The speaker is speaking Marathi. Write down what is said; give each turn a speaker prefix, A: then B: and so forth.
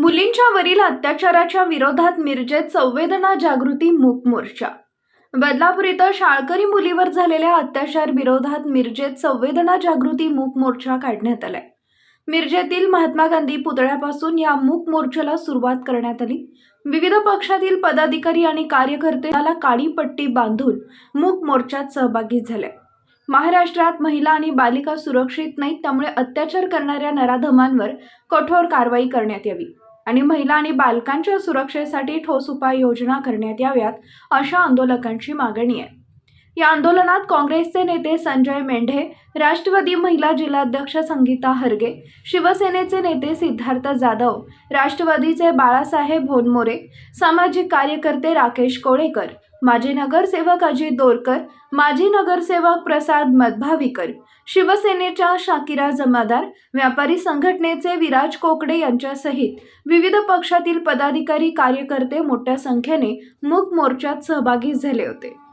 A: मुलींच्या वरील अत्याचाराच्या विरोधात मिरजेत संवेदना जागृती मूक मोर्चा. बदलापूर इथं शाळकरी मुलीवर झालेल्या अत्याचार विरोधात मिरजेत संवेदना जागृती मूक मोर्चा काढण्यात आलाय. मिरजेतील महात्मा गांधी पुतळ्यापासून या मूक मोर्चाला सुरुवात करण्यात आली. विविध पक्षातील पदाधिकारी आणि कार्यकर्त्याला काळी पट्टी बांधून मूक मोर्चात सहभागी झाले. महाराष्ट्रात महिला आणि बालिका सुरक्षित नाहीत त्यामुळे अत्याचार करणाऱ्या नराधमांवर कठोर कारवाई करण्यात यावी. आणि महिला आणि बालकांच्या सुरक्षेसाठी ठोस उपाययोजना करण्यात याव्यात अशा आंदोलकांची मागणी आहे. या आंदोलनात काँग्रेसचे नेते संजय मेंढे राष्ट्रवादी महिला जिल्हाध्यक्ष संगीता हरगे शिवसेनेचे नेते सिद्धार्थ जाधव राष्ट्रवादीचे बाळासाहेब भोनमोरे सामाजिक कार्यकर्ते राकेश कोळेकर माजी नगरसेवक अजित दोरकर माजी नगरसेवक प्रसाद मधभावीकर शिवसेनेच्या शाकिरा जमादार व्यापारी संघटनेचे विराज कोकडे यांच्यासहित विविध पक्षातील पदाधिकारी कार्यकर्ते मोठ्या संख्येने मूक मोर्चात सहभागी झाले होते.